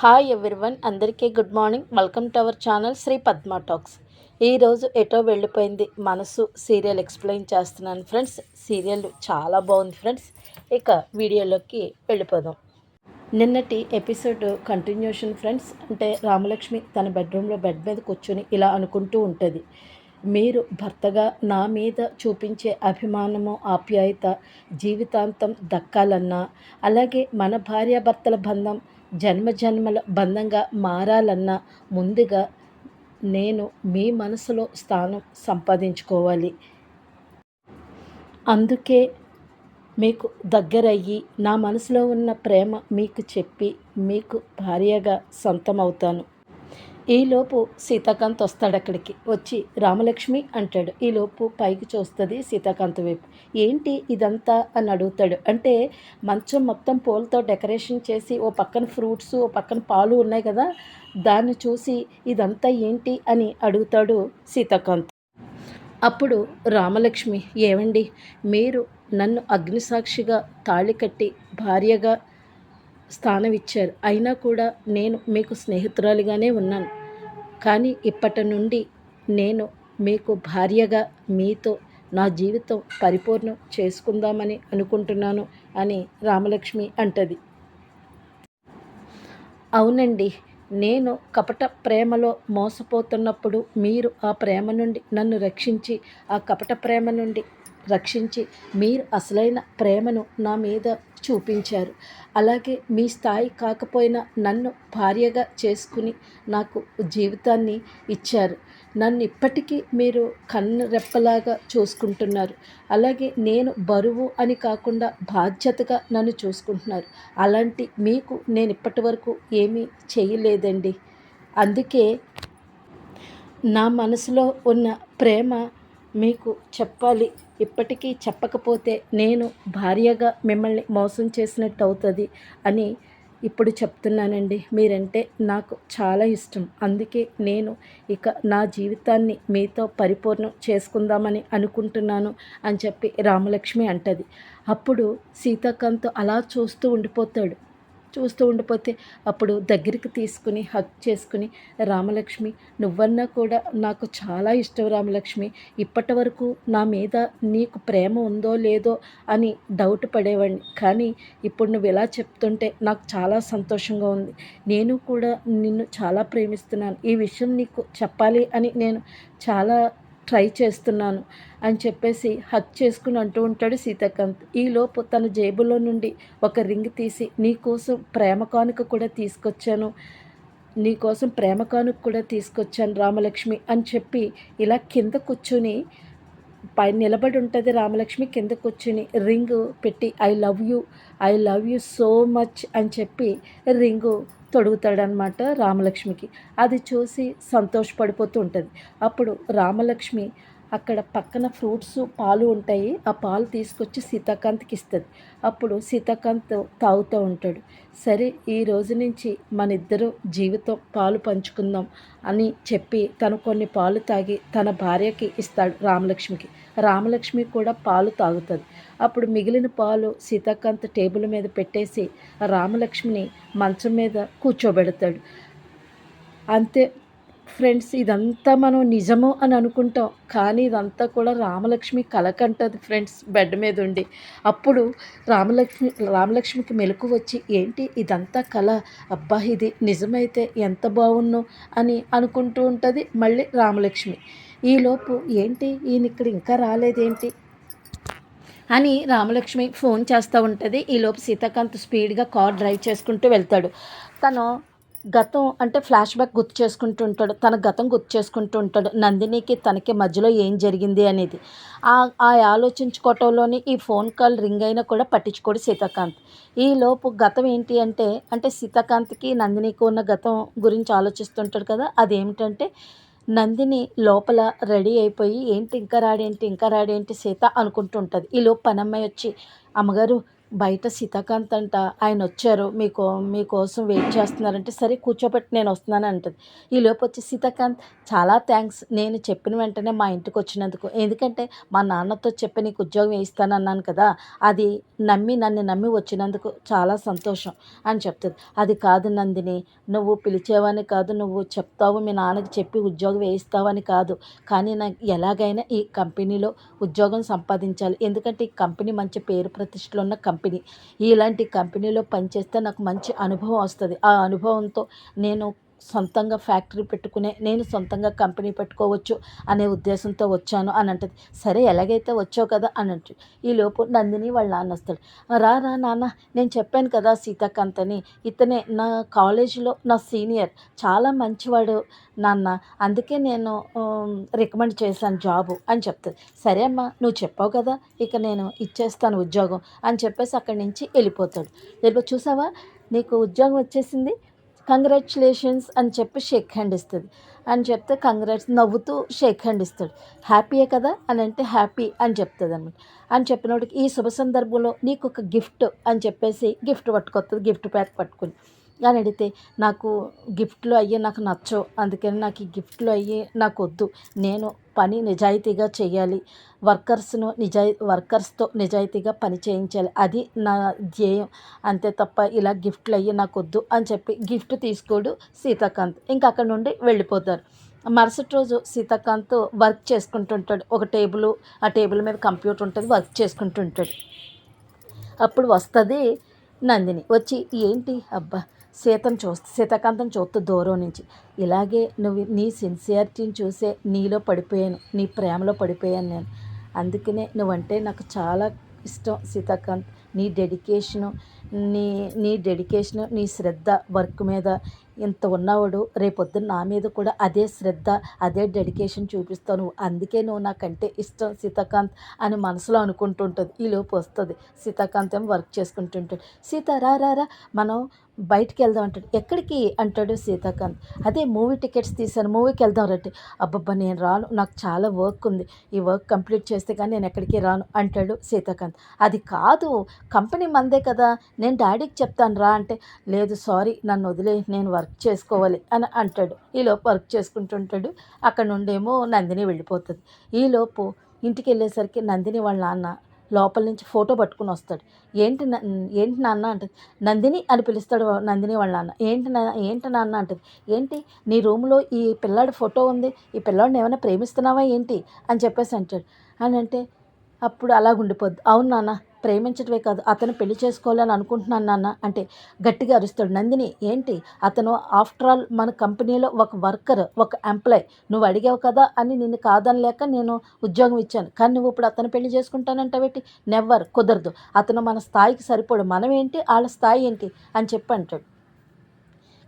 Hi everyone అందరికీ good morning welcome to our channel Sri Padma talks ఈరోజు ఎటో వెళ్ళిపోయింది మనసు సీరియల్ ఎక్స్ప్లెయిన్ చేస్తున్నాను ఫ్రెండ్స్ సీరియల్ చాలా బాగుంది ఫ్రెండ్స్ ఇక వీడియోలోకి వెళ్ళిపోదాం. నిన్నటి ఎపిసోడ్ కంటిన్యూషన్ ఫ్రెండ్స్ అంటే రామలక్ష్మి తన బెడ్రూమ్లో బెడ్ మీద కూర్చొని ఇలా అనుకుంటూ ఉంటుంది. మీరు భర్తగా నా మీద చూపించే అభిమానము ఆప్యాయత జీవితాంతం దక్కాలన్నా అలాగే మన భార్యాభర్తల బంధం జన్మజన్మల బంధంగా మారాలన్నా ముందుగా నేను మీ మనసులో స్థానం సంపాదించుకోవాలి. అందుకే మీకు దగ్గరయ్యి నా మనసులో ఉన్న ప్రేమ మీకు చెప్పి మీకు భార్యగా సొంతమవుతాను. ఈలోపు సీతాకాంత్ వస్తాడు అక్కడికి వచ్చి రామలక్ష్మి అంటాడు. ఈలోపు పైకి చూస్తుంది సీతాకాంత్ వైపు. ఏంటి ఇదంతా అని అడుగుతాడు. అంటే మంచం మొత్తం పూలతో డెకరేషన్ చేసి ఓ పక్కన ఫ్రూట్స్ ఓ పక్కన పాలు ఉన్నాయి కదా దాన్ని చూసి ఇదంతా ఏంటి అని అడుగుతాడు సీతాకాంత్. అప్పుడు రామలక్ష్మి ఏమండి మీరు నన్ను అగ్నిసాక్షిగా తాళి కట్టి భార్యగా స్థానం ఇచ్చారు అయినా కూడా నేను మీకు స్నేహితురాలిగానే ఉన్నాను. కానీ ఇప్పటి నుండి నేను మీకు భార్యగా మీతో నా జీవితం పరిపూర్ణం చేసుకుందామని అనుకుంటున్నాను అని రామలక్ష్మి అంటది. అవునండి నేను కపట ప్రేమలో మోసపోతున్నప్పుడు మీరు ఆ ప్రేమ నుండి నన్ను రక్షించి ఆ కపట ప్రేమ నుండి రక్షించి మీరు అసలైన ప్రేమను నా మీద చూపించారు. అలాగే మీ స్థాయి కాకపోయినా నన్ను భార్యగా చేసుకుని నాకు జీవితాన్ని ఇచ్చారు. నన్ను ఇప్పటికీ మీరు కన్ను రెప్పలాగా చూసుకుంటున్నారు. అలాగే నేను బరువు అని కాకుండా బాధ్యతగా నన్ను చూసుకుంటున్నారు. అలాంటి మీకు నేను ఇప్పటి వరకు ఏమీ చేయలేదండి. అందుకే నా మనసులో ఉన్న ప్రేమ మీకు చెప్పాలి. ఇప్పటికీ చెప్పకపోతే నేను భార్యగా మిమ్మల్ని మోసం చేసినట్టు అవుతుంది అని ఇప్పుడు చెప్తున్నానండి. మీరంటే నాకు చాలా ఇష్టం. అందుకే నేను ఇక నా జీవితాన్ని మీతో పరిపూర్ణం చేసుకుందామని అనుకుంటున్నాను అని చెప్పి రామలక్ష్మి అంటది. అప్పుడు సీతాకాంత్ అలా చూస్తూ ఉండిపోతాడు. చూస్తూ ఉండిపోతే అప్పుడు దగ్గరికి తీసుకుని హక్ చేసుకుని రామలక్ష్మి నువ్వన్నా కూడా నాకు చాలా ఇష్టం రామలక్ష్మి. ఇప్పటి వరకు నా మీద నీకు ప్రేమ ఉందో లేదో అని డౌట్ పడేవాడిని. కానీ ఇప్పుడు నువ్వు ఇలా చెప్తుంటే నాకు చాలా సంతోషంగా ఉంది. నేను కూడా నిన్ను చాలా ప్రేమిస్తున్నాను. ఈ విషయం నీకు చెప్పాలి అని నేను చాలా ట్రై చేస్తున్నాను అని చెప్పేసి హక్ చేసుకుని అంటూ ఉంటాడు సీతాకాంత్. ఈలోపు తన జేబులో నుండి ఒక రింగ్ తీసి నీకోసం ప్రేమ కానుక కూడా తీసుకొచ్చాను. నీకోసం ప్రేమ కానుక కూడా తీసుకొచ్చాను రామలక్ష్మి అని చెప్పి ఇలా కింద కూర్చొని పై నిలబడి ఉంటుంది రామలక్ష్మి కింద కూర్చుని రింగ్ పెట్టి I love you I love you so much అని చెప్పి రింగు తొడుగుతాడనమాట రామలక్ష్మికి. అది చూసి సంతోషపడిపోతూ ఉంటుంది అప్పుడు రామలక్ష్మి అక్కడ పక్కన ఫ్రూట్స్ పాలు ఉంటాయి. ఆ పాలు తీసుకొచ్చి సీతాకాంత్కి ఇస్తుంది. అప్పుడు సీతాకాంత్ తాగుతూ ఉంటాడు. సరే ఈ రోజు నుంచి మన ఇద్దరు జీవితం పాలు పంచుకుందాం అని చెప్పి తను కొన్ని పాలు తాగి తన భార్యకి ఇస్తాడు రామలక్ష్మికి. రామలక్ష్మి కూడా పాలు తాగుతుంది. అప్పుడు మిగిలిన పాలు సీతాకాంత్ టేబుల్ మీద పెట్టేసి రామలక్ష్మిని మంచం మీద కూర్చోబెడతాడు. అంతే ఫ్రెండ్స్ ఇదంతా మనం నిజము అని అనుకుంటాం కానీ ఇదంతా కూడా రామలక్ష్మి కలకంటది ఫ్రెండ్స్ బెడ్ మీద ఉండి. అప్పుడు రామలక్ష్మి రామలక్ష్మికి మెలకు వచ్చి ఏంటి ఇదంతా కళ అబ్బా ఇది నిజమైతే ఎంత బాగున్నో అని అనుకుంటూ ఉంటుంది మళ్ళీ రామలక్ష్మి. ఈలోపు ఏంటి? ఈయన ఇక్కడ ఇంకా రాలేదేంటి? అని రామలక్ష్మి ఫోన్ చేస్తూ ఉంటుంది. ఈలోపు సీతాకాంత్ స్పీడ్గా కార్ డ్రైవ్ చేసుకుంటూ వెళ్తాడు. తను గతం అంటే ఫ్లాష్ బ్యాక్ గుర్తు చేసుకుంటూ ఉంటాడు. తన గతం గుర్తు చేసుకుంటూ ఉంటాడు. నందినికి తనకి మధ్యలో ఏం జరిగింది అనేది. ఆ ఆ ఆలోచించుకోవటంలోని ఈ ఫోన్ కాల్ రింగ్ అయినా కూడా పట్టించుకోడు సీతాకాంత్. ఈలోపు గతం ఏంటి అంటే అంటే సీతాకాంత్కి నందినికి ఉన్న గతం గురించి ఆలోచిస్తుంటాడు కదా అదేమిటంటే నందిని లోపల రెడీ అయిపోయి ఏంటి ఇంకా రాడేంటి ఇంకా రాడేంటి సీత? అనుకుంటుంటుంది ఉంటుంది. పనమ్మాయి వచ్చి అమ్మగారు బయట సీతాకాంత్ అంట ఆయన వచ్చారు మీకు మీకోసం వెయిట్ చేస్తున్నారంటే సరే కూర్చోబెట్టి నేను వస్తున్నాను అంటది. ఈ లోపు వచ్చి సీతాకాంత్ చాలా థ్యాంక్స్ నేను చెప్పిన వెంటనే మా ఇంటికి వచ్చినందుకు. ఎందుకంటే మా నాన్నతో చెప్పి నీకు ఉద్యోగం వేయిస్తానన్నాను కదా అది నమ్మి నన్ను నమ్మి వచ్చినందుకు చాలా సంతోషం అని చెప్తుంది. అది కాదు నందిని నువ్వు పిలిచేవని కాదు నువ్వు చెప్తావు మీ నాన్నకి చెప్పి ఉద్యోగం వేయిస్తావని కాదు. కానీ నాకు ఎలాగైనా ఈ కంపెనీలో ఉద్యోగం సంపాదించాలి. ఎందుకంటే ఈ కంపెనీ మంచి పేరు ప్రతిష్టలు ఉన్న కంపెనీ కంపెనీ. ఇలాంటి కంపెనీలో పనిచేస్తే నాకు మంచి అనుభవం వస్తుంది. ఆ అనుభవంతో నేను సొంతంగా ఫ్యాక్టరీ పెట్టుకునే నేను సొంతంగా కంపెనీ పెట్టుకోవచ్చు అనే ఉద్దేశంతో వచ్చాను అని అంటది. సరే ఎలాగైతే వచ్చావు కదా అని అంటు ఈలోపు నందిని వాళ్ళ నాన్న వస్తాడు. రా రా నాన్న నేను చెప్పాను కదా సీతాకాంత్ అని ఇతనే నా కాలేజీలో నా సీనియర్. చాలా మంచివాడు నాన్న. అందుకే నేను రికమెండ్ చేశాను జాబు అని చెప్తుంది. సరే అమ్మా నువ్వు చెప్పావు కదా ఇక నేను ఇచ్చేస్తాను ఉద్యోగం అని చెప్పేసి అక్కడి నుంచి వెళ్ళిపోతాడు. వెళ్ళిపో చూసావా? నీకు ఉద్యోగం వచ్చేసింది. కంగ్రాచులేషన్స్ అని చెప్పి షేక్ హ్యాండ్ ఇస్తుంది. అని చెప్తే కంగ్రాట్స్ నవ్వుతూ షేక్ హ్యాండ్ ఇస్తాడు. హ్యాపీయే కదా? అని అంటే హ్యాపీ అని చెప్తుంది అనమాట అని చెప్పినోడికి ఈ శుభ సందర్భంలో నీకు ఒక గిఫ్ట్ అని చెప్పేసి గిఫ్ట్ పట్టుకొస్తుంది గిఫ్ట్ ప్యాక్ పట్టుకుని. అని అడిగితే నాకు గిఫ్ట్లు అయ్యి నాకు నచ్చవు. అందుకని నాకు ఈ గిఫ్ట్లు అయ్యి నాకు వద్దు. నేను పని నిజాయితీగా చేయాలి. వర్కర్స్ను నిజాయి వర్కర్స్తో నిజాయితీగా పని చేయించాలి. అది నా ధ్యేయం. అంతే తప్ప ఇలా గిఫ్ట్లు అయ్యి నాకు వద్దు అని చెప్పి గిఫ్ట్ తీసుకోడు సీతాకాంత్. ఇంకా అక్కడ నుండి వెళ్ళిపోతారు. మరుసటి రోజు సీతాకాంత్ వర్క్ చేసుకుంటుంటాడు. ఒక టేబుల్ ఆ టేబుల్ మీద కంప్యూటర్ ఉంటుంది వర్క్ చేసుకుంటుంటాడు. అప్పుడు వస్తుంది నందిని. వచ్చి ఏంటి అబ్బా సీతను చూస్తే సీతాకాంతం చూస్తూ దూరం నుంచి. ఇలాగే నువ్వు నీ సిన్సియారిటీని చూసే నీలో పడిపోయాను నీ ప్రేమలో పడిపోయాను నేను. అందుకనే నువ్వంటే నాకు చాలా ఇష్టం సీతాకాంత్. నీ డెడికేషను నీ నీ డెడికేషను నీ శ్రద్ధ వర్క్ మీద ఇంత ఉన్నవాడు రేపొద్దున నా మీద కూడా అదే శ్రద్ధ అదే డెడికేషన్ చూపిస్తాను. అందుకే నువ్వు నాకంటే ఇష్టం సీతాకాంత్ అని మనసులో అనుకుంటుంటుంది. ఈలోపు వస్తుంది. సీతాకాంత్ ఏమో వర్క్ చేసుకుంటుంటాడు. సీత రా రా మనం బయటికి వెళ్దాం అంటాడు. ఎక్కడికి? అంటాడు సీతాకాంత్. అదే మూవీ టికెట్స్ తీశాను. మూవీకి వెళ్దాం రండి అబ్బబ్బా నేను రాను. నాకు చాలా వర్క్ ఉంది. ఈ వర్క్ కంప్లీట్ చేస్తే కానీ నేను ఎక్కడికి రాను అంటాడు సీతాకాంత్. అది కాదు కంపెనీ మందే కదా. నేను డాడీకి చెప్తాను రా అంటే లేదు సారీ నన్ను వదిలే. నేను వర్క్ చేసుకోవాలి అని అంటాడు. ఈలోపు వర్క్ చేసుకుంటుంటాడు అక్కడ నుండేమో నందిని వెళ్ళిపోతుంది. ఈలోపు ఇంటికి వెళ్ళేసరికి నందిని వాళ్ళ నాన్న లోపల నుంచి ఫోటో పట్టుకుని వస్తాడు. ఏంటి ఏంటి నాన్న అంటది. నందిని అని పిలుస్తాడు నందిని వాళ్ళ నాన్న. ఏంటి నా ఏంటి నాన్న అంటది. ఏంటి నీ రూమ్లో ఈ పిల్లాడి ఫోటో ఉంది. ఈ పిల్లాడిని ఏమైనా ప్రేమిస్తున్నావా ఏంటి? అని చెప్పేసి అంటాడు. అని అంటే అప్పుడు అలాగుండిపోద్ది. అవును నాన్న ప్రేమించడమే కాదు అతను పెళ్ళి చేసుకోవాలని అనుకుంటున్నాను నాన్న. అంటే గట్టిగా అరుస్తాడు. నందిని ఏంటి? అతను ఆఫ్టర్ ఆల్ మన కంపెనీలో ఒక వర్కర్ ఒక ఎంప్లాయ్ నువ్వు అడిగావు కదా అని నిన్ను కాదనలేక నేను ఉద్యోగం ఇచ్చాను. కానీ నువ్వు ఇప్పుడు అతను పెళ్ళి చేసుకుంటానంటావేటి నెవ్వర్ కుదరదు. అతను మన స్థాయికి సరిపోడు. మనం ఏంటి వాళ్ళ స్థాయి ఏంటి? అని చెప్పి అంటాడు.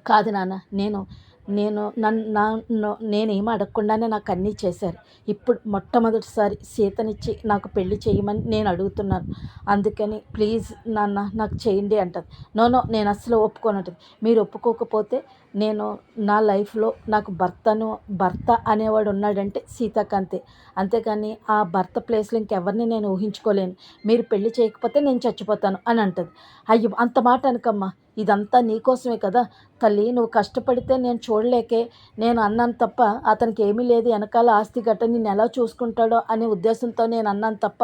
కాదు నాన్న నేను నేను నన్ను నేనేం అడగకుండానే నాకు అన్నీ చేశారు. ఇప్పుడు మొట్టమొదటిసారి సీతనిచ్చి నాకు పెళ్ళి చేయమని నేను అడుగుతున్నాను. అందుకని ప్లీజ్ నాన్న నాకు చేయండి అంటది. నోనో నేను అస్సలు ఒప్పుకోనటది మీరు ఒప్పుకోకపోతే నేను నా లైఫ్లో నాకు భర్తను భర్త అనేవాడు ఉన్నాడంటే సీతాకాంతే అంతేకాని ఆ భర్త ప్లేస్లో ఇంకెవరిని నేను ఊహించుకోలేను. మీరు పెళ్ళి చేయకపోతే నేను చచ్చిపోతాను అని అంటది. అయ్యో అంత మాట అనకమ్మా. ఇదంతా నీకోసమే కదా. తల్లి నువ్వు కష్టపడితే నేను చూడలేకే. నేను అన్నాను తప్ప అతనికి ఏమీ లేదు. వెనకాల ఆస్తి గట్ట నేను ఎలా చూసుకుంటాడో అనే ఉద్దేశంతో నేను అన్నాను తప్ప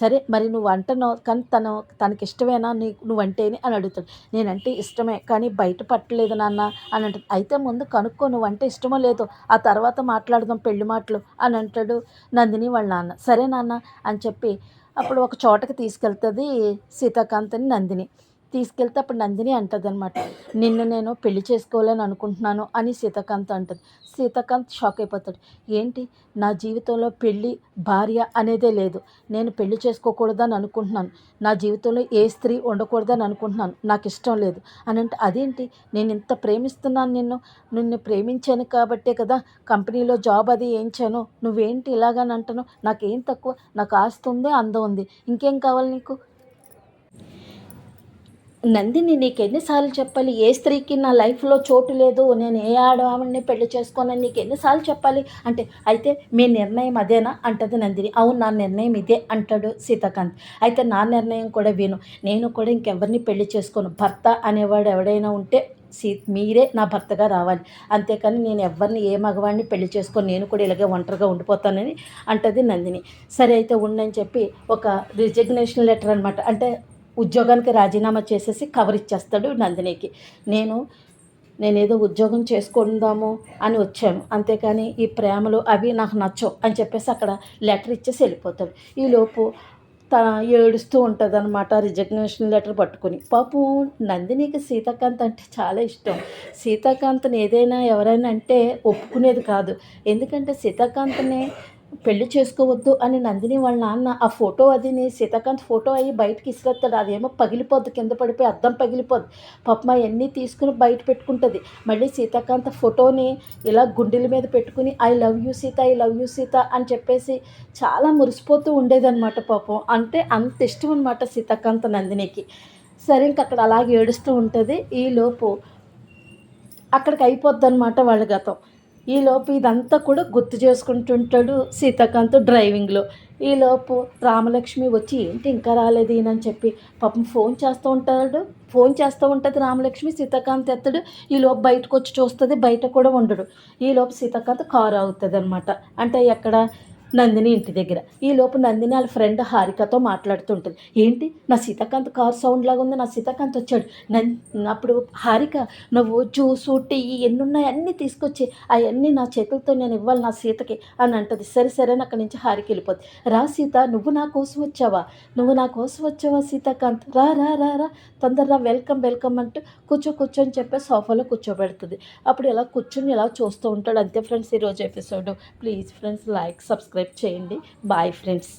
సరే మరి నువ్వు అంటనో కానీ తను తనకి ఇష్టమేనా నీ నువ్వంటేనే అని అడుగుతాడు. నేనంటే ఇష్టమే కానీ బయట పట్టలేదు నాన్న అని అంటాడు అయితే ముందు కనుక్కో నువ్వంటే ఇష్టమో లేదో ఆ తర్వాత మాట్లాడదాం పెళ్ళి మాటలు అని అంటాడు నందిని వాళ్ళ నాన్న. సరే నాన్న అని చెప్పి అప్పుడు ఒక చోటకి తీసుకెళ్తుంది సీతాకాంతని నందిని. తీసుకెళ్తే అప్పుడు నందిని అంటుంది అనమాట నిన్ను నేను పెళ్ళి చేసుకోవాలని అనుకుంటున్నాను అని సీతాకాంత్ అంటుంది. సీతాకాంత్ షాక్ అయిపోతాడు. ఏంటి? నా జీవితంలో పెళ్ళి భార్య అనేదే లేదు. నేను పెళ్ళి చేసుకోకూడదని అనుకుంటున్నాను. నా జీవితంలో ఏ స్త్రీ ఉండకూడదని అనుకుంటున్నాను. నాకు ఇష్టం లేదు. అని అంటే అదేంటి? నేను ఇంత ప్రేమిస్తున్నాను నిన్ను. నిన్ను ప్రేమించాను కాబట్టే కదా కంపెనీలో జాబ్ అది ఏంచాను నువ్వేంటి ఇలాగని అంటాను? నాకేం తక్కువ? నాకు ఆస్తి ఉంది అందం ఉంది. ఇంకేం కావాలి నీకు? నందిని నీకు ఎన్నిసార్లు చెప్పాలి? ఏ స్త్రీకి నా లైఫ్లో చోటు లేదు? నేను ఏ ఆడవాడిని పెళ్ళి చేసుకోనని నీకు ఎన్నిసార్లు చెప్పాలి? అంటే అయితే మీ నిర్ణయం అదేనా? అంటది నందిని. అవును నా నిర్ణయం ఇదే అంటాడు సీతాకాంత్. అయితే నా నిర్ణయం కూడా విను. నేను కూడా ఇంకెవరిని పెళ్ళి చేసుకోను. భర్త అనేవాడు ఎవడైనా ఉంటే సీ మీరే నా భర్తగా రావాలి. అంతేకాని నేను ఎవరిని ఏ మగవాడిని పెళ్ళి చేసుకొని. నేను కూడా ఇలాగే ఒంటరిగా ఉండిపోతానని అంటది నందిని. సరే అయితే ఉండని చెప్పి ఒక రిజిగ్నేషన్ లెటర్ అనమాట అంటే ఉద్యోగానికి రాజీనామా చేసేసి కవర్ ఇచ్చేస్తాడు నందినికి. నేను నేనేదో ఉద్యోగం చేసుకుందాము అని వచ్చాను. అంతేకాని ఈ ప్రేమలు అవి నాకు నచ్చవు అని చెప్పేసి అక్కడ లెటర్ ఇచ్చేసి వెళ్ళిపోతాడు. ఈలోపు తన ఏడుస్తూ ఉంటుంది అనమాట రిజగ్నేషన్ లెటర్ పట్టుకుని. పాపం నందినికి సీతాకాంత్ అంటే చాలా ఇష్టం. సీతాకాంత్ని ఏదైనా ఎవరైనా అంటే ఒప్పుకునేది కాదు. ఎందుకంటే సీతాకాంత్ని పెళ్ళి చేసుకోవద్దు అని నందిని వాళ్ళ నాన్న ఆ ఫోటో అదిని సీతాకాంత్ ఫోటో అయ్యి బయటకి ఇసుకెత్తాడు. అదేమో పగిలిపోద్ది కింద పడిపోయి అద్దం పగిలిపోద్ది. పాపం అవన్నీ తీసుకుని బయట పెట్టుకుంటుంది. మళ్ళీ సీతాకాంత్ ఫోటోని ఇలా గుండెల మీద పెట్టుకుని I love you Sita I love you Sita అని చెప్పేసి చాలా మురిసిపోతూ ఉండేదన్నమాట పాపం. అంటే అంత ఇష్టం అనమాట సీతాకాంత్ నందినికి. సరే ఇంక అక్కడ అలాగే ఏడుస్తూ ఉంటుంది. ఈలోపు అక్కడికి అయిపోద్ది అనమాట వాళ్ళ గతం. ఈలోపు ఇదంతా కూడా గుర్తు చేసుకుంటుంటాడు సీతాకాంత్ డ్రైవింగ్లో. ఈలోపు రామలక్ష్మి వచ్చి ఏంటి ఇంకా రాలేదు ఈయనని చెప్పి పాపం ఫోన్ చేస్తూ ఉంటాడు ఫోన్ చేస్తూ ఉంటుంది రామలక్ష్మి సీతాకాంత్ ఎత్తడు ఈలోపు బయటకు వచ్చి చూస్తుంది బయట కూడా ఉండడు. ఈలోపు సీతాకాంత్ కారు అవుతుంది అనమాట అంటే ఎక్కడ? నందిని ఇంటి దగ్గర. ఈలోపు నందిని వాళ్ళ ఫ్రెండ్ హారికతో మాట్లాడుతుంటుంది. ఏంటి? నా సీతాకాంత్ కార్ సౌండ్ లాగా ఉంది నా సీతాకాంత్ వచ్చాడు. నం అప్పుడు హారిక నువ్వు జ్యూసు టీ ఎన్ని ఉన్నాయి అన్నీ తీసుకొచ్చి అవన్నీ నా చేతులతో నేను ఇవ్వాలి నా సీతకి అని అంటది. సరే సరే అని అక్కడి నుంచి హారిక వెళ్ళిపోద్ది. రా సీత నువ్వు నా కోసం వచ్చావా? నువ్వు నా కోసం వచ్చావా సీతాకాంత్? రా రా రా రా. తొందరగా వెల్కమ్ వెల్కమ్ అంటూ కూర్చో కూర్చో అని చెప్పి సోఫాలో కూర్చోబెడుతుంది. అప్పుడు ఇలా కూర్చొని ఇలా చూస్తూ ఉంటాడు. అంతే ఫ్రెండ్స్ ఈరోజు episode please friends like subscribe subscribe చేయండి. Bye friends.